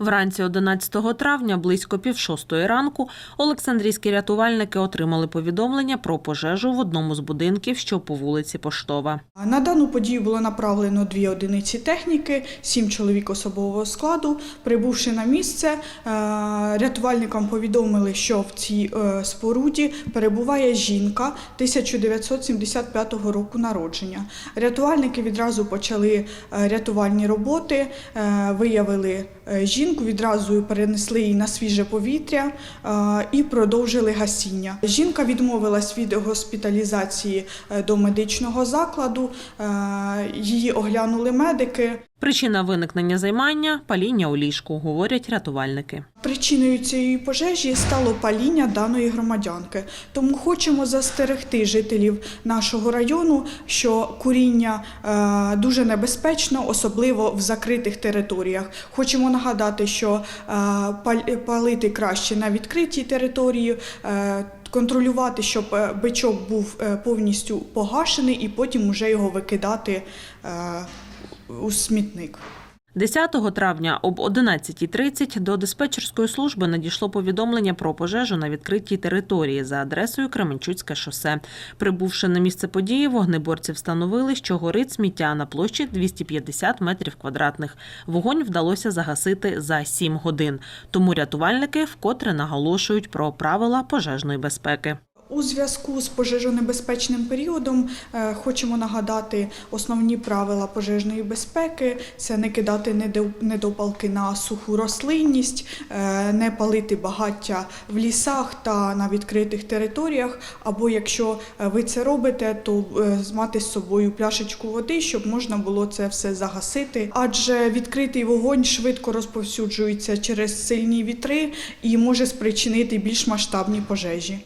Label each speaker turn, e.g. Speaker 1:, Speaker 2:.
Speaker 1: Вранці 11 травня, близько пів шостої ранку, Олександрійські рятувальники отримали повідомлення про пожежу в одному з будинків, що по вулиці Поштова.
Speaker 2: На дану подію було направлено дві одиниці техніки, сім чоловік особового складу. Прибувши на місце, е, рятувальникам повідомили, що в цій е, споруді перебуває жінка 1975 року народження. Рятувальники відразу почали е, рятувальні роботи, виявили е, жінку, відразу перенесли її на свіже повітря і продовжили гасіння. Жінка відмовилась від госпіталізації е, до медичного закладу. Е, Її оглянули медики.
Speaker 1: Причина виникнення займання паління у ліжку, говорять рятувальники.
Speaker 2: Причиною цієї пожежі стало паління даної громадянки. Тому хочемо застерегти жителів нашого району, що куріння е, дуже небезпечно, особливо в закритих територіях. Хочемо нагадати, що е, палити краще на відкритій території. е, Контролювати, щоб бичок був повністю погашений, і потім уже його викидати у смітник.
Speaker 1: 10 травня об 11.30 до диспетчерської служби надійшло повідомлення про пожежу на відкритій території за адресою Кременчуцьке шосе. Прибувши на місце події, вогнеборці встановили, що горить сміття на площі 250 метрів квадратних. Вогонь вдалося загасити за 7 годин. Тому рятувальники вкотре наголошують про правила пожежної безпеки.
Speaker 2: У зв'язку з пожежонебезпечним періодом е, хочемо нагадати основні правила пожежної безпеки: це не кидати недопалки на суху рослинність, е, не палити багаття в лісах та на відкритих територіях. Або якщо е, ви це робите, то мати з собою пляшечку води, щоб можна було це все загасити. Адже відкритий вогонь швидко розповсюджується через сильні вітри і може спричинити більш масштабні пожежі.